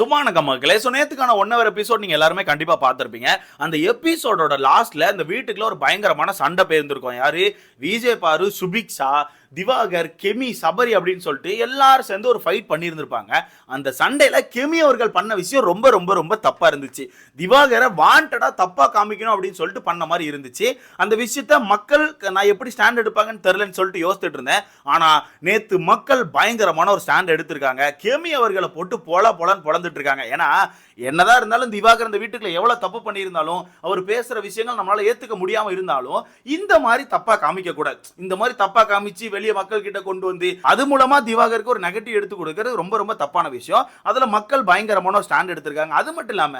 சும்மான கம்மக்களே ஸோ நேற்றுக்கான one hour episode நீங்கள் எல்லாருமே கண்டிப்பாக பார்த்துருப்பீங்க. அந்த எபிசோடோட லாஸ்ட்டில் இந்த வீட்டுக்குள்ள ஒரு பயங்கரமான சண்டை பேர்ந்துருக்கும். யாரு? விஜய் பாரு சுபிக்ஷா திவாகர் கெமி சபரி அப்படின்னு சொல்லிட்டு எல்லாரும் சேர்ந்து ஒரு ஃபைட் பண்ணியிருந்திருப்பாங்க. அந்த சண்டையில் கெமி அவர்கள் பண்ண விஷயம் ரொம்ப ரொம்ப ரொம்ப தப்பாக இருந்துச்சு. திவாகரை வாண்டடாக தப்பாக காமிக்கணும் அப்படின்னு சொல்லிட்டு பண்ண மாதிரி இருந்துச்சு. அந்த விஷயத்த மக்கள் நான் எப்படி ஸ்டாண்ட் எடுப்பாங்கன்னு தெரிலன்னு சொல்லிட்டு யோசித்துட்டு இருந்தேன். ஆனால் நேற்று மக்கள் பயங்கரமான ஒரு ஸ்டாண்ட் எடுத்திருக்காங்க. கெமி அவர்களை போட்டு போல போலன்னு பொழந்துட்டு இருக்காங்க. ஏன்னா என்னதான் இருந்தாலும் திவாகர் இந்த வீட்டுக்குள்ள எவ்வளோ தப்பு பண்ணியிருந்தாலும் அவர் பேசுகிற விஷயங்கள் நம்மளால் ஏற்றுக்க முடியாமல் இருந்தாலும் இந்த மாதிரி தப்பாக காமிக்கக்கூடாது. இந்த மாதிரி தப்பாக காமிச்சு வெளியே மக்கள் கிட்ட கொண்டு வந்து அது மூலமா திவாகருக்கு ஒரு நெகட்டிவ் எடுத்து கொடுக்கறது ரொம்ப ரொம்ப தப்பான விஷயம். அதுல மக்கள் பயங்கரமான ஸ்டாண்ட் எடுத்திருக்காங்க. அது மட்டும் இல்லாம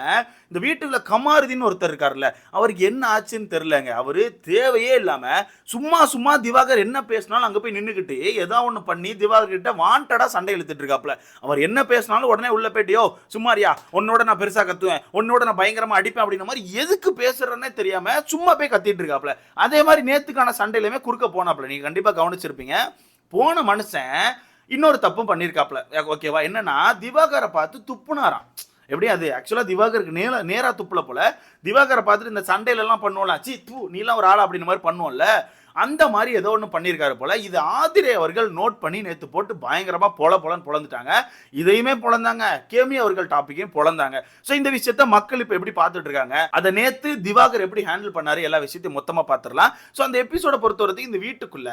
இந்த வீட்டுக்குள்ள கமாருதின்னு ஒருத்தர் இருக்காருல்ல அவருக்கு என்ன ஆச்சுன்னு தெரியலங்க. அவரு தேவையே இல்லாம சும்மா சும்மா திவாகர் என்ன பேசினாலும் அங்க போய் நின்றுக்கிட்டு ஏதோ ஒண்ணு பண்ணி திவாகர் கிட்ட வாண்டடா சண்டை இழுத்துட்டு இருக்காப்ல அவர் என்ன பேசினாலும் உடனே உள்ள போயிட்டியோ சும்மாரியா உன்னோட நான் பெருசா கத்துவேன் உன்னோட நான் பயங்கரமா அடிப்பேன் அப்படின்ற மாதிரி எதுக்கு பேசுறேன்னே தெரியாம சும்மா போய் கத்திட்டு இருக்காப்ல அதே மாதிரி நேத்துக்கான சண்டையிலுமே குறுக்க போனாப்ல நீங்க கண்டிப்பா கவனிச்சிருப்பீங்க. போன மனுஷன் இன்னொரு தப்பும் பண்ணியிருக்காப்ல ஓகேவா? என்னன்னா திவாகரை பார்த்து துப்புனாராம். எப்படி அது? ஆக்சுவலாக திவாகருக்கு நேரா நேரா துப்புல போல. திவாகரை பார்த்துட்டு இந்த சண்டையில எல்லாம் பண்ணுவோம்ல சி தூ நீலாம் ஒரு ஆள் அப்படின்ற மாதிரி பண்ணுவோம்ல. அந்த மாதிரி ஏதோ ஒன்று பண்ணியிருக்காரு போல. இது ஆதிரே அவர்கள் நோட் பண்ணி நேற்று போட்டு பயங்கரமாக பொல பொலன்னு பொழந்துட்டாங்க இதையுமே பொழந்தாங்க கேமி அவர்கள் டாப்பிக்கையும் பொழந்தாங்க ஸோ இந்த விஷயத்த மக்கள் இப்போ எப்படி பார்த்துட்டு இருக்காங்க அதை நேற்று திவாகர் எப்படி ஹேண்டில் பண்ணாரு? எல்லா விஷயத்தையும் மொத்தமாக பார்த்துடலாம். ஸோ அந்த எபிசோட பொறுத்தவரைக்கும் இந்த வீட்டுக்குள்ள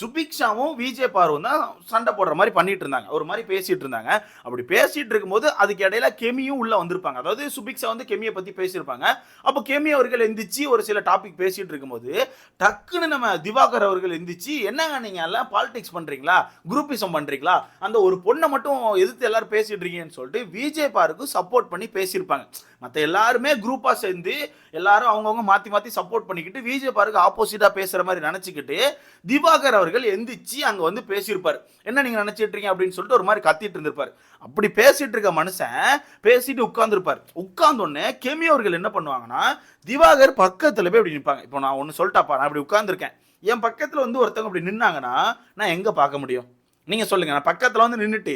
சுபிக்ஷாவும் விஜய் பார்வும் தான் சண்டை போடுற மாதிரி பண்ணிட்டு இருந்தாங்க ஒரு மாதிரி பேசிட்டு இருந்தாங்க அப்படி பேசிட்டு இருக்கும்போது அதுக்கு இடையில கெமியும் உள்ள வந்திருப்பாங்க. அதாவது சுபிக்ஷா வந்து கெமியை பற்றி பேசியிருப்பாங்க. அப்போ கெமி அவர்கள் எந்திரிச்சு ஒரு சில டாபிக் பேசிட்டு இருக்கும்போது டக்குன்னு நம்ம திவாகர் அவர்கள் எந்திரிச்சு என்னங்க நீங்கள் எல்லாம் பாலிடிக்ஸ் பண்ணுறீங்களா குரூப்பிசம் பண்ணுறீங்களா அந்த ஒரு பொண்ணை மட்டும் எதிர்த்து எல்லாரும் பேசிட்டு இருக்கீங்கன்னு சொல்லிட்டு விஜேபாருக்கு சப்போர்ட் பண்ணி பேசியிருப்பாங்க. மற்ற எல்லாருமே குரூப்பாக சேர்ந்து எல்லாரும் அவங்கவுங்க மாற்றி மாற்றி சப்போர்ட் பண்ணிக்கிட்டு விஜேபாருக்கு பாருக்கு பேசுகிற மாதிரி நினச்சிக்கிட்டு திவாகர் அவர்கள் எந்திரிச்சு அங்கே வந்து பேசியிருப்பார். என்ன நீங்கள் நினச்சிட்டு இருக்கீங்க? அப்படின்னு சொல்லிட்டு ஒரு மாதிரி கத்திட்டு இருந்திருப்பார். அப்படி பேசிட்டு இருக்க மனுஷன் பேசிட்டு உட்கார்ந்துருப்பார். உட்கார்ந்தோடனே கெமி அவர்கள் என்ன பண்ணுவாங்கன்னா திவாகர் பக்கத்தில் போய் அப்படி நிற்பாங்க இப்போ நான் ஒன்று சொல்லிட்டாப்பா நான் அப்படி உட்கார்ந்துருக்கேன். என் பக்கத்தில் வந்து ஒருத்தவங்க அப்படி நின்னாங்கன்னா நான் எங்கே பார்க்க முடியும்? நீங்கள் சொல்லுங்கள் நான் பக்கத்தில் வந்து நின்றுட்டு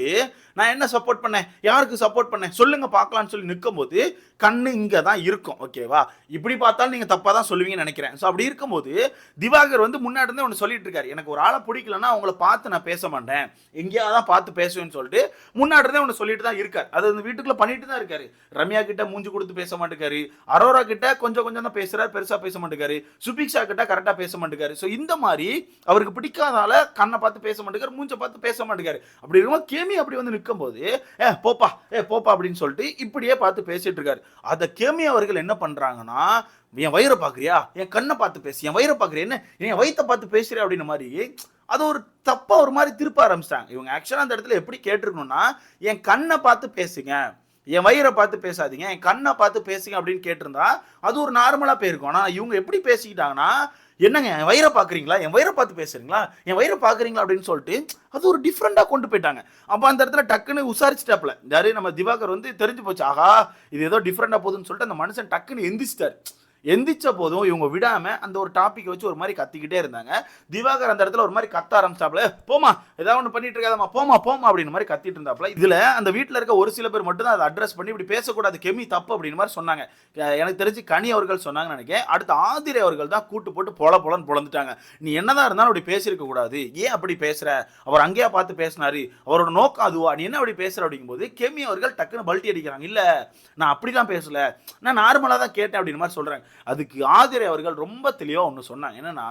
நான் என்ன சப்போர்ட் பண்ணேன்? யாருக்கு சப்போர்ட் பண்ணேன்? சொல்லுங்கள் பார்க்கலாம்னு சொல்லி நிற்கும்போது கண்ணு இங்கே தான் இருக்கும் ஓகேவா இப்படி பார்த்தாலும் நீங்கள் தப்பாக தான் சொல்லுவீங்கன்னு நினைக்கிறேன். ஸோ அப்படி இருக்கும்போது திவாகர் வந்து முன்னாடி இருந்தே ஒன்று சொல்லிட்டு இருக்காரு. எனக்கு ஒரு ஆளை பிடிக்கலன்னா அவங்கள பார்த்து நான் பேச மாட்டேன். எங்கேயாவது தான் பார்த்து பேசுவேன்னு சொல்லிட்டு முன்னாடி இருந்தே ஒன்று சொல்லிட்டு தான் இருக்கார். அது அந்த வீட்டுக்குள்ளே பண்ணிட்டு தான் இருக்காரு. ரம்யா கிட்ட மூஞ்சி கொடுத்து பேச மாட்டேங்காரு. அரோரா கிட்ட கொஞ்சம் கொஞ்சம் தான் பேசுகிறார் பெருசாக பேச மாட்டேங்காரு. சுபிக்ஷா கிட்ட கரெக்டாக பேச மாட்டேங்காரு. ஸோ இந்த மாதிரி அவருக்கு பிடிக்காதால கண்ணை பார்த்து பேச மாட்டேங்காரு மூஞ்சை பார்த்து பேச மாட்டேங்காரு அப்படி இருக்கும்போது கேமி அப்படி வந்து நிற்கும்போது ஏ போப்பா ஏ போப்பா அப்படின்னு சொல்லிட்டு இப்படியே பார்த்து பேசிட்டு இருக்காரு. அதை கேமி அவர்கள் என்ன பண்றாங்கன்னா என் வயிறை பார்க்குறியா? என் கண்ணை பார்த்து பேசு. என் வயிறை பார்க்குறியா? என்ன? என் வயித்தை பார்த்து பேசுறியா? அப்படின்ன மாதிரி அது ஒரு தப்பாக ஒரு மாதிரி திருப்ப ஆரம்பிச்சிட்டாங்க. இவங்க ஆக்சுவலாக அந்த இடத்துல எப்படி கேட்டிருக்கணும்னா என் கண்ணை பார்த்து பேசுங்க. என் வயிறை பார்த்து பேசாதீங்க என் கண்ணை பார்த்து பேசுங்க அப்படின்னு கேட்டிருந்தா அது ஒரு நார்மலாக போயிருக்கும். ஆனால் இவங்க எப்படி பேசிக்கிட்டாங்கன்னா என்னங்க என் வயிறை பார்க்குறீங்களா? என் வயிறை பார்த்து பேசுறீங்களா? என் வயிறை பார்க்குறீங்களா அப்படின்னு சொல்லிட்டு அது ஒரு டிஃப்ரெண்ட்டாக கொண்டு போயிட்டாங்க. அப்போ அந்த இடத்துல டக்குன்னு விசாரிச்சிட்டாப்ல யாரு நம்ம திவாகர் வந்து தெரிஞ்சு போச்சு. ஆஹா இது ஏதோ டிஃப்ரெண்டாக போகுதுன்னு சொல்லிட்டு அந்த மனுஷன் டக்குன்னு எந்திரிச்சிட்டார். எந்திரிச்ச போதும் இவங்க விடாம அந்த ஒரு டாபிக் வச்சு ஒரு மாதிரி கத்திக்கிட்டே இருந்தாங்க. திவாகர் அந்த இடத்துல ஒரு மாதிரி கத்த ஆரம்பிச்சாப்ல போமா ஏதாவது ஒன்று பண்ணிட்டு இருக்காதம்மா போமா போமா அப்படின்னு மாதிரி கத்திட்டு இருந்தாப்ல இதுல அந்த வீட்டில் இருக்க ஒரு சில பேர் மட்டும் தான் அதை அட்ரஸ் பண்ணி இப்படி பேசக்கூடாது கெமி தப்பு அப்படின்னு மாதிரி சொன்னாங்க. எனக்கு தெரிஞ்சு கனி அவர்கள் சொன்னாங்கன்னு நினைக்கிறேன். அடுத்து ஆதிரை அவர்கள் தான் கூட்டு போட்டு பொல பொலன்னு பொழந்துட்டாங்க நீ என்னதான் இருந்தாலும் அப்படி பேசியிருக்க கூடாது. ஏன் அப்படி பேசுற? அவர் அங்கேயா பார்த்து பேசினாரு. அவரோட நோக்கம் அதுவா? நீ என்ன அப்படி பேசுற அப்படிங்கும்போது கெமி அவர்கள் டக்குன்னு பல்ட்டி அடிக்கிறாங்க. இல்ல நான் அப்படிலாம் பேசல. நான் நார்மலாக தான் கேட்டேன் அப்படின்னு மாதிரி சொல்றாங்க. அதுக்கு ஆதிரை அவர்கள் ரொம்ப தெளிவாக ஒன்று சொன்னாங்க. என்னன்னா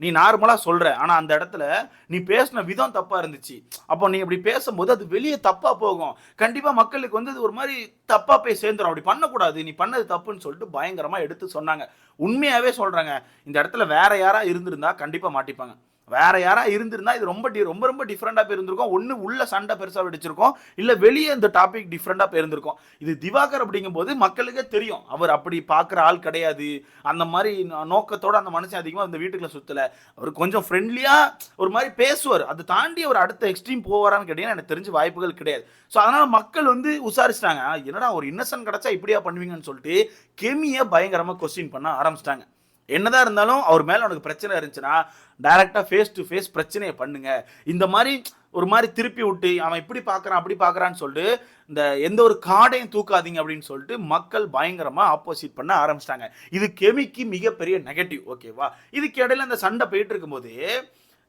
நீ நார்மலாக சொல்கிற ஆனால் அந்த இடத்துல நீ பேசின விதம் தப்பாக இருந்துச்சு. அப்போ நீ இப்படி பேசும்போது அது வெளியே தப்பாக போகும். கண்டிப்பாக மக்களுக்கு வந்து இது ஒரு மாதிரி தப்பாக போய் சேர்ந்துரும். அப்படி பண்ணக்கூடாது. நீ பண்ணது தப்புன்னு சொல்லிட்டு பயங்கரமாக எடுத்து சொன்னாங்க. உண்மையாகவே சொல்கிறாங்க இந்த இடத்துல வேற யாராக இருந்திருந்தா கண்டிப்பாக மாட்டிப்பாங்க. வேற யாரா இருந்திருந்தா இது ரொம்ப ரொம்ப ரொம்ப டிஃப்ரெண்டாக போயிருந்திருக்கும். ஒன்று உள்ள சண்டை பெருசாக வெடிச்சிருக்கும். இல்லை வெளியே இந்த டாபிக் டிஃப்ரெண்டாக போயிருந்திருக்கும். இது திவாகர் அப்படிங்கும்போது மக்களுக்கே தெரியும். அவர் அப்படி பார்க்குற ஆள் கிடையாது. அந்த மாதிரி நோக்கத்தோட அந்த மனுஷன் அதிகமாக அந்த வீட்டுக்குள்ள சுற்றலை அவர் கொஞ்சம் ஃப்ரெண்ட்லியாக ஒரு மாதிரி பேசுவார். அதை தாண்டி அவர் அடுத்த எக்ஸ்ட்ரீம் போவாரான்னு கேட்டீங்கன்னா எனக்கு தெரிஞ்ச வாய்ப்புகள் கிடையாது. ஸோ அதனால் மக்கள் வந்து விசாரிச்சிட்டாங்க. என்னடா ஒரு இன்னசென்ட் கிடைச்சா இப்படியா பண்ணுவீங்கன்னு சொல்லிட்டு கெமியை பயங்கரமாக கொஸ்டின் பண்ண ஆரம்பிச்சிட்டாங்க. என்னதான் இருந்தாலும் அவர் மேலே உனக்கு பிரச்சனை இருந்துச்சுன்னா டைரெக்டாக ஃபேஸ் டு ஃபேஸ் பிரச்சனையை பண்ணுங்க. இந்த மாதிரி ஒரு மாதிரி திருப்பி விட்டு அவன் இப்படி பார்க்குறான் அப்படி பார்க்குறான்னு சொல்லிட்டு இந்த எந்த ஒரு காடையும் தூக்காதீங்க அப்படின்னு சொல்லிட்டு மக்கள் பயங்கரமாக ஆப்போசிட் பண்ண ஆரம்பிச்சிட்டாங்க. இது கெமிக்கு மிகப்பெரிய நெகட்டிவ் ஓகேவா இதுக்கு இடையில அந்த சண்டை போயிட்டு இருக்கும்போது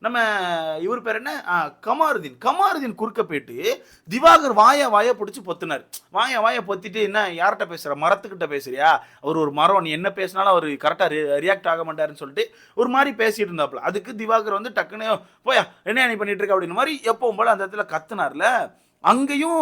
நம்ம இவர் பேர் என்ன? ஆ, கமாருதீன். கமாருதீன் குறுக்க போயிட்டு திவாகர் வாய வாய பிடிச்சி பொத்துனார். வாய வாய பொத்திட்டு என்ன யார்கிட்ட பேசுகிற மரத்துக்கிட்ட பேசுறியா? அவர் ஒரு மரம் நீ என்ன பேசினாலும் அவர் கரெக்டாக ரியாக்ட் ஆக மாட்டாருன்னு சொல்லிட்டு ஒரு மாதிரி பேசிட்டு இருந்தாப்புல. அதுக்கு திவாகர் வந்து டக்குன்னு போயா என்ன நீ பண்ணிட்டு இருக்க அப்படின்னு மாதிரி எப்பவும் போல அந்த இடத்துல கத்துனார்ல. அங்கேயும்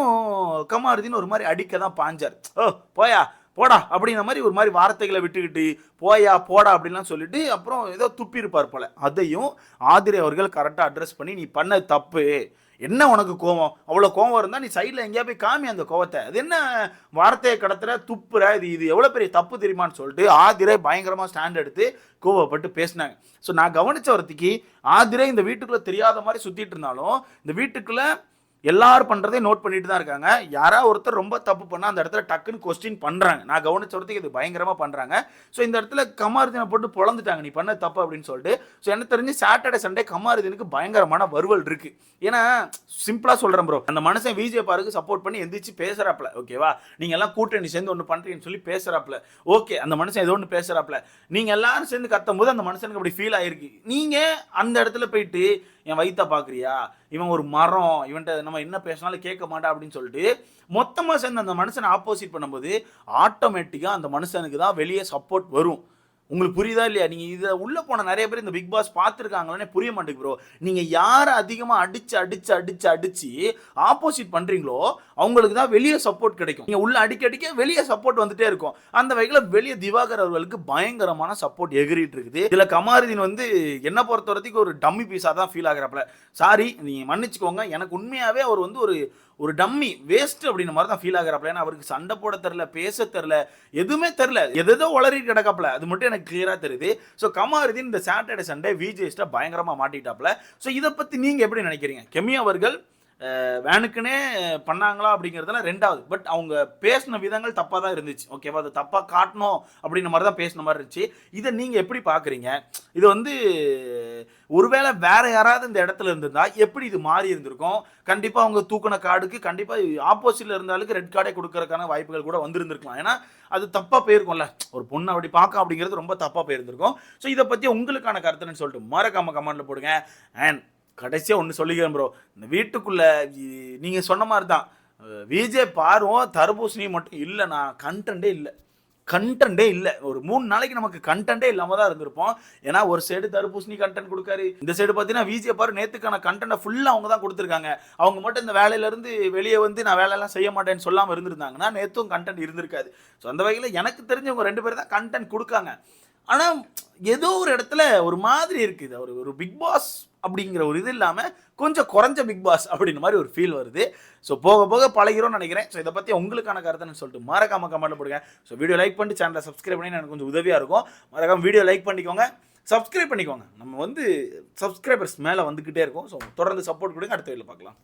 கமாருதீன் ஒரு மாதிரி அடிக்க தான் பாஞ்சார். ஓ போயா போடா அப்படிங்கிற மாதிரி ஒரு மாதிரி வார்த்தைகளை விட்டுக்கிட்டு போயா போடா அப்படின்லாம் சொல்லிட்டு அப்புறம் ஏதோ துப்பி இருப்பார் போல. அதையும் ஆதிரை அவர்கள் கரெக்டாக அட்ரஸ் பண்ணி நீ பண்ண தப்பு. என்ன உனக்கு கோவம்? அவ்வளோ கோவம் இருந்தால் நீ சைடில் எங்கேயா போய் காமி அந்த கோவத்தை. அது என்ன வார்த்தையை கடத்துற? துப்புற? இது இது எவ்வளோ பெரிய தப்பு தெரியுமான்னு சொல்லிட்டு ஆதிரை பயங்கரமாக ஸ்டாண்ட் எடுத்து கோவப்பட்டு பேசினாங்க. ஸோ நான் கவனிச்ச வரத்துக்கு ஆதிரை இந்த வீட்டுக்குள்ளே தெரியாத மாதிரி சுற்றிட்டு இருந்தாலும் இந்த வீட்டுக்குள்ளே எல்லாரும் பண்ணுறதையும் நோட் பண்ணிட்டு தான் இருக்காங்க. யாராவது ஒருத்தர் ரொம்ப தப்பு பண்ணால் அந்த இடத்துல டக்குன்னு கொஸ்டின் பண்ணுறாங்க நான் கவனிச்ச ஒருத்தருக்கு இது பயங்கரமாக பண்ணுறாங்க ஸோ இந்த இடத்துல கமாருதீனை போட்டு பொழந்துட்டாங்க. நீ பண்ண தப்பு அப்படின்னு சொல்லிட்டு. ஸோ எனக்கு தெரிஞ்சு சாட்டர்டே சண்டே கமாருதீனுக்கு பயங்கரமான வருவல் இருக்குது ஏன்னா சிம்பிளாக சொல்கிறேன் ப்ரோ அந்த மனுஷன் விஜய் பாருக்கு சப்போர்ட் பண்ணி எந்திரிச்சு பேசுகிறாப்ல ஓகேவா நீங்கள் எல்லாம் கூட்டணி சேர்ந்து ஒன்று பண்ணுறீங்கன்னு சொல்லி பேசுகிறாப்புல ஓகே அந்த மனுஷன் ஏதோ ஒன்று பேசுகிறாப்ல நீங்கள் எல்லாரும் சேர்ந்து கத்தும் போது அந்த மனுஷனுக்கு அப்படி ஃபீல் ஆகிருக்கு நீங்கள் அந்த இடத்துல போயிட்டு என் வயிற்ற பார்க்குறியா இவன் ஒரு மரம் இவன்ட்ட நம்ம என்ன பேசினாலும் கேட்க மாட்டா அப்படின்னு சொல்லிட்டு மொத்தமாக சேர்ந்து அந்த மனுஷனை ஆப்போசிட் பண்ணும்போது ஆட்டோமேட்டிக்காக அந்த மனுஷனுக்கு தான் வெளியே சப்போர்ட் வரும். உங்களுக்கு புரியுதா இல்லையா? நீங்கள் இதை உள்ளே போன நிறைய பேர் இந்த பிக் பாஸ் பார்த்துருக்காங்களே புரிய மாட்டேங்குது ப்ரோ நீங்கள் யாரை அதிகமாக அடித்து அடித்து அடித்து அடித்து ஆப்போசிட் பண்ணுறீங்களோ அவங்களுக்கு தான் வெளியே சப்போர்ட் கிடைக்கும். நீங்கள் உள்ள அடிக்க அடிக்க வெளியே சப்போர்ட் வந்துட்டே இருக்கும். அந்த வகையில் வெளியே திவாகர் அவர்களுக்கு பயங்கரமான சப்போர்ட் எகிரிட்டு இருக்குது. இதில் கமாருதீன் வந்து என்ன பொறுத்த வரைக்கும் ஒரு டம்மி பீஸாக தான் ஃபீல் ஆகுறாப்புல. சாரி நீங்கள் மன்னிச்சுக்கோங்க. எனக்கு உண்மையாகவே அவர் வந்து ஒரு ஒரு டம்மி வேஸ்ட் அப்படின்ற மாதிரி தான் ஃபீல் ஆகுறாப்ல ஏன்னா அவருக்கு சண்டை போட தெரில பேச தெரில எதுவுமே தெரில எதோ வளரிட்டு கிடக்காப்ல அது மட்டும் எனக்கு கிளியராக தெரியுது. ஸோ கமாருதீன் இந்த சாட்டர்டே சண்டே விஜேஸ்ட்டை பயங்கரமாக மாட்டிட்டாப்ல ஸோ இதை பற்றி நீங்கள் எப்படி நினைக்கிறீங்க? கெமி அவர்கள் வேனுக்குன்னே வேனுக்குனே பண்ணாங்களா அப்படிங்கிறதுலாம் ரெண்டாவது. பட் அவங்க பேசின விதங்கள் தப்பாக தான் இருந்துச்சு. ஓகேவா அது தப்பாக காட்டணும் அப்படின்ற மாதிரி தான் பேசின மாதிரி இருந்துச்சு. இதை நீங்கள் எப்படி பார்க்குறீங்க இது வந்து ஒருவேளை வேற யாராவது இந்த இடத்துல இருந்திருந்தா எப்படி இது மாறி இருந்திருக்கும்? கண்டிப்பாக அவங்க தூக்கின கார்டுக்கு கண்டிப்பாக ஆப்போசிட்டில் இருந்தாலுக்கு ரெட் கார்டே கொடுக்கறதுக்கான வாய்ப்புகள் கூட வந்திருந்திருக்கலாம். ஏன்னா அது தப்பாக போயிருக்கும்ல. ஒரு பொண்ணு அப்படி பார்க்க அப்படிங்கிறது ரொம்ப தப்பாக போயிருந்திருக்கும். ஸோ இதை பற்றி உங்களுக்கான கருத்துன்னு சொல்லிட்டு மறக்காம கமெண்ட்டில் போடுங்க. அண்ட் கடைசியாக ஒன்று சொல்லிக்கிறேன் ப்ரோ இந்த வீட்டுக்குள்ளே நீங்கள் சொன்ன மாதிரி தான் விஜய் பார்வம் தர்பூசணி மட்டும் இல்லை நான் கண்டென்ட்டே இல்லை. கண்டென்ட்டே இல்லை. ஒரு மூணு நாளைக்கு நமக்கு கண்டென்ட்டே இல்லாமல் தான் இருந்திருப்போம். ஏன்னா ஒரு சைடு தர்பூசணி கண்டென்ட் கொடுக்காரு. இந்த சைடு பார்த்தீங்கன்னா விஜய் பாரு நேற்றுக்கான கண்டென்ட்டை ஃபுல்லாக அவங்க தான் கொடுத்துருக்காங்க. அவங்க மட்டும் இந்த வேலையிலேருந்து வெளியே வந்து நான் வேலையெல்லாம் செய்ய மாட்டேன்னு சொல்லாமல் இருந்திருந்தாங்கன்னா நேற்றும் கண்டென்ட் இருந்திருக்காது. ஸோ அந்த வகையில் எனக்கு தெரிஞ்சவங்க ரெண்டு பேர் தான் கண்டென்ட் கொடுக்காங்க. ஆனால் ஏதோ ஒரு இடத்துல ஒரு மாதிரி இருக்குது ஒரு ஒரு பிக் பாஸ் அப்படிங்கிற ஒரு இது இல்லாமல் கொஞ்சம் குறைஞ்ச பிக் பாஸ் அப்படின்ற மாதிரி ஒரு ஃபீல் வருது. ஸோ போக போக பழகிறோம்னு நினைக்கிறேன். ஸோ இதை பற்றி உங்களுக்கான கருத்துன்னு சொல்லிட்டு மறக்காம கமெண்ட்ல போடுங்க. ஸோ வீடியோ லைக் பண்ணி சேனலை சப்ஸ்கிரைப் பண்ணி எனக்கு கொஞ்சம் உதவியாக இருக்கும். மறக்காம வீடியோ லைக் பண்ணிக்கோங்க. சப்ஸ்கிரைப் பண்ணிக்கோங்க. நம்ம வந்து சப்ஸ்கிரைபர்ஸ் மேலே வந்துக்கிட்டே இருக்கும். ஸோ தொடர்ந்து சப்போர்ட் கொடுங்க. அடுத்த வீடியோ பார்க்கலாம்.